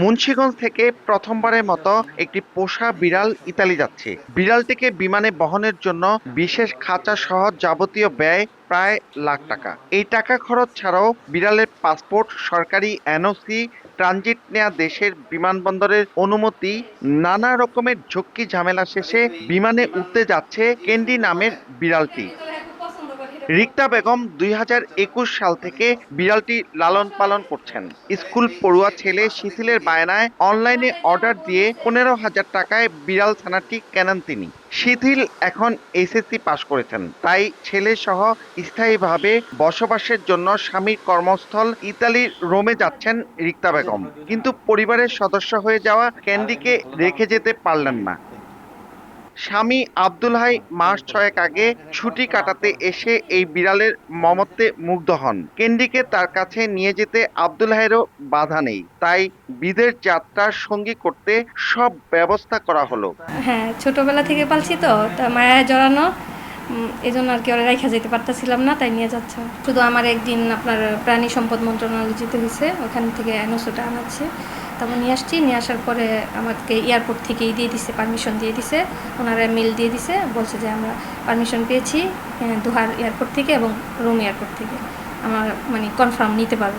মুন্সিগঞ্জ থেকে প্রথমবারের মতো একটি পোষা বিড়াল ইতালি যাচ্ছে। বিড়ালটিকে বিমানে বহনের জন্য বিশেষ খাঁচা সহ যাবতীয় ব্যয় প্রায় লাখ টাকা। এই টাকা খরচ ছাড়াও বিড়ালের পাসপোর্ট, সরকারি এনওসি, ট্রানজিট নেয়া দেশের বিমানবন্দরের অনুমতি, নানা রকমের ঝক্কি ঝামেলা শেষে বিমানে উঠতে যাচ্ছে ক্যান্ডি নামের বিড়ালটি। রিক্তা বেগম দুই হাজার একুশ সাল থেকে বিড়ালটি লালন পালন করছেন। স্কুল পড়ুয়া ছেলে শিথিলের বায়নায় অনলাইনে অর্ডার দিয়ে পনেরো হাজার টাকায় বিড়াল ছানাটি কেনেন তিনি। শিথিল এখন এসএসসি পাশ করেছেন। তাই ছেলে সহ স্থায়ীভাবে বসবাসের জন্য স্বামীর কর্মস্থল ইতালির রোমে যাচ্ছেন রিক্তা বেগম। কিন্তু পরিবারের সদস্য হয়ে যাওয়া ক্যান্ডিকে রেখে যেতে পারলেন না। স্বামী আব্দুল হাই মাস ছয়েক আগে ছুটি কাটাতে এসে এই বিড়ালের মমত্বে মুগ্ধ হন। কেন্ডিকে তার কাছে নিয়ে যেতে আব্দুল হাইয়েরও বাধা নেই। তাই বিদের যাত্রার সঙ্গী করতে সব ব্যবস্থা করা হলো। হ্যাঁ ছোটবেলা থেকে পালছি তো, তা জড়ানো। এই জন্য আর কি ওরা রেখা যেতে পারতেছিলাম না, তাই নিয়ে যাচ্ছে। শুধু আমার একদিন আপনার প্রাণী সম্পদ মন্ত্রণালয় যেতে হয়েছে, ওখান থেকে এনওসোটা আনাচ্ছে। তারপর নিয়ে আসছি। নিয়ে আসার পরে আমাকে এয়ারপোর্ট থেকেই দিয়ে দিছে পারমিশন দিয়ে দিছে। ওনারা মেল দিয়ে দিছে, বলছে যে আমরা পারমিশন পেয়েছি দোহার এয়ারপোর্ট থেকে এবং রোম এয়ারপোর্ট থেকে। আমার মানে কনফার্ম নিতে পারব।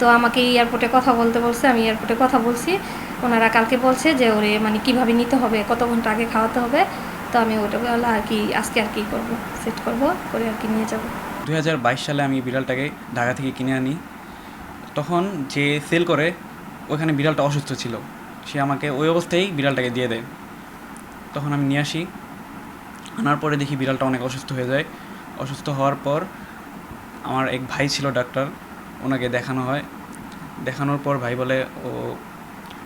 তো আমাকে এয়ারপোর্টে কথা বলতে বলছে, আমি এয়ারপোর্টে কথা বলছি। ওনারা কালকে বলছে যে ওরে মানে কীভাবে নিতে হবে, কত ঘণ্টা আগে খাওয়াতে হবে। তো আমি ওটা বলে, আর কি, আজকে আর কি করব সেট করব, করে আর কি নিয়ে যাব। দু সালে আমি বিড়ালটাকে ঢাকা থেকে কিনে আনি। তখন যে সেল করে ওখানে বিড়ালটা অসুস্থ ছিল। সে আমাকে ওই অবস্থায় বিড়ালটাকে দিয়ে দেয়। তখন আমি নিয়ে আসি। আনার পরে দেখি বিড়ালটা অনেক অসুস্থ হয়ে যায়। অসুস্থ হওয়ার পর আমার এক ভাই ছিল ডাক্তার। ওনাকে দেখানো হয়। দেখানোর পর ভাই বলে, ও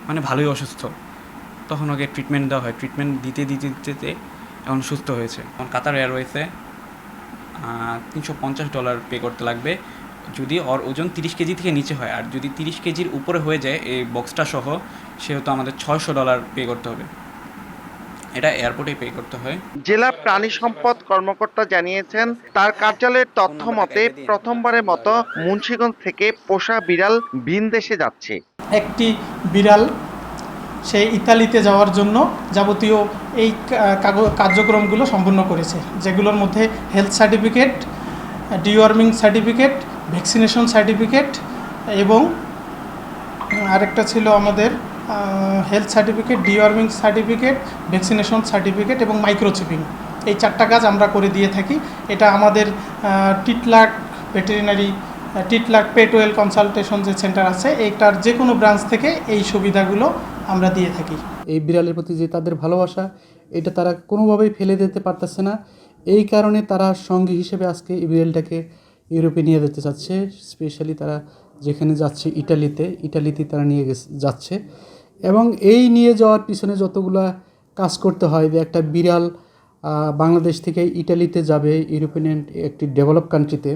মানে ভালোই অসুস্থ। তখন ওকে ট্রিটমেন্ট দেওয়া হয়। ট্রিটমেন্ট দিতে দিতে দিতে এখন সুস্থ হয়েছে। কাতার এয়ারওয়েজে তিনশো পঞ্চাশ ডলার পে করতে লাগবে। যদি ওর ওজন তিরিশ কেজি থেকে নিচে হয় আর যদি তিরিশ কেজির উপরে হয়ে যায় এই বক্সটা সহ সেহেতু আমাদের ছয়শো ডলার পে করতে হবে। এটা এয়ারপোর্টে পে করতে হয়। জেলা প্রাণী সম্পদ কর্মকর্তা জানিয়েছেন তার কার্যালয়ের তথ্য মতে প্রথমবারের মতো মুন্সিগঞ্জ থেকে পোষা বিড়াল ভিন দেশে যাচ্ছে। একটি বিড়াল সে ইতালিতে যাওয়ার জন্য যাবতীয় এই কার্যক্রমগুলো সম্পূর্ণ করেছে যেগুলোর মধ্যে health certificate deworming certificate vaccination certificate এবং আরেকটা ছিল আমাদের health certificate deworming certificate vaccination certificate এবং মাইক্রোচিপিং এই চারটা কাজ আমরা করে দিয়ে থাকি। এটা আমাদের টিটলাক ভেটেরিনারি টিটলাক পেটোয়েল কনসালটেশন যে সেন্টার আছে, এইটার যে কোনো ব্রাঞ্চ থেকে এই সুবিধাগুলো আমরা দিয়ে থাকি। এই বিড়ালের প্রতি যে তাদের ভালোবাসা, এটা তারা কোনোভাবেই ফেলে দিতে পারতেছে না। এই কারণে তারা সঙ্গী হিসেবে আজকে এই বিড়ালটাকে ইউরোপে নিয়ে যেতে চাচ্ছে, স্পেশালি তারা যেখানে যাচ্ছে ইটালিতে ইটালিতে তারা নিয়ে যাচ্ছে। এবং এই নিয়ে যাওয়ার পিছনে যতগুলা কাজ করতে হয়, যে একটা বিড়াল বাংলাদেশ থেকে ইটালিতে যাবে, ইউরোপিয়ান একটি ডেভেলপ কান্ট্রিতে,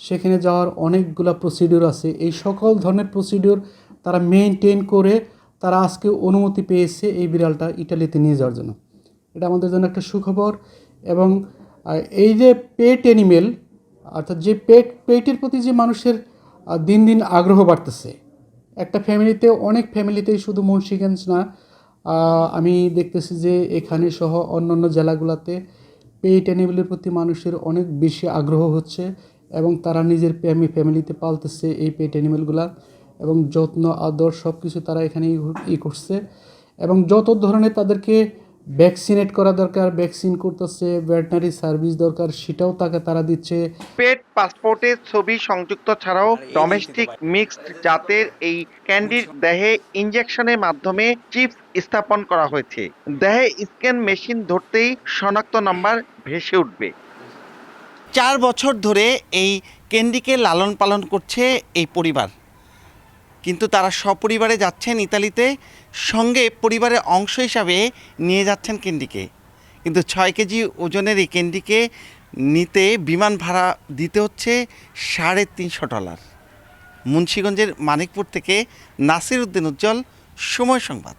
সেখানে যাওয়ার অনেকগুলা প্রসিডিওর আছে। এই সকল ধরনের প্রসিডিউর তারা মেনটেন করে তারা আজকে অনুমতি পেয়েছে এই বিড়ালটা ইটালিতে নিয়ে যাওয়ার জন্য। এটা আমাদের জন্য একটা সুখবর। এবং এই যে পেট অ্যানিমেল অর্থাৎ যে পেট, পেটের প্রতি যে মানুষের দিন দিন আগ্রহ বাড়তেছে, একটা ফ্যামিলিতে, অনেক ফ্যামিলিতেই শুধু মুন্সিগঞ্জ না আমি দেখতেছি যে এখানে সহ অন্যান্য জেলাগুলোতে পেট অ্যানিমেলের প্রতি মানুষের অনেক বেশি আগ্রহ হচ্ছে এবং তারা নিজের ফ্যামি, ফ্যামিলিতে পালতেছে এই পেট অ্যানিমেলগুলা এবং যত্ন, আদর সব কিছু তারা এখানে ই করছে এবং যত ধরনের তাদেরকে ভ্যাকসিনেট করা দরকার ভ্যাকসিন করতেছে ভেটেনারি সার্ভিস দরকার সেটাও তাকে তারা দিচ্ছে। পেট পাসপোর্টের ছবি সংযুক্ত ছাড়াও ডোমেস্টিক মিক্সড জাতের এই ক্যান্ডির দেহে ইনজেকশনের মাধ্যমে চিপ স্থাপন করা হয়েছে। দেহে স্ক্যান মেশিন ধরতেই শনাক্ত নাম্বার ভেসে উঠবে। চার বছর ধরে এই ক্যান্ডিকে লালন পালন করছে এই পরিবার। কিন্তু তারা সপরিবারে যাচ্ছেন ইতালিতে, সঙ্গে পরিবারের অংশ হিসাবে নিয়ে যাচ্ছেন ক্যান্ডিকে কিন্তু ছয় কেজি ওজনের এই ক্যান্ডিকে নিতে বিমান ভাড়া দিতে হচ্ছে সাড়ে তিনশো ডলার। মুন্সীগঞ্জের মানিকপুর থেকে নাসির উদ্দিন উজ্জ্বল, সময় সংবাদ।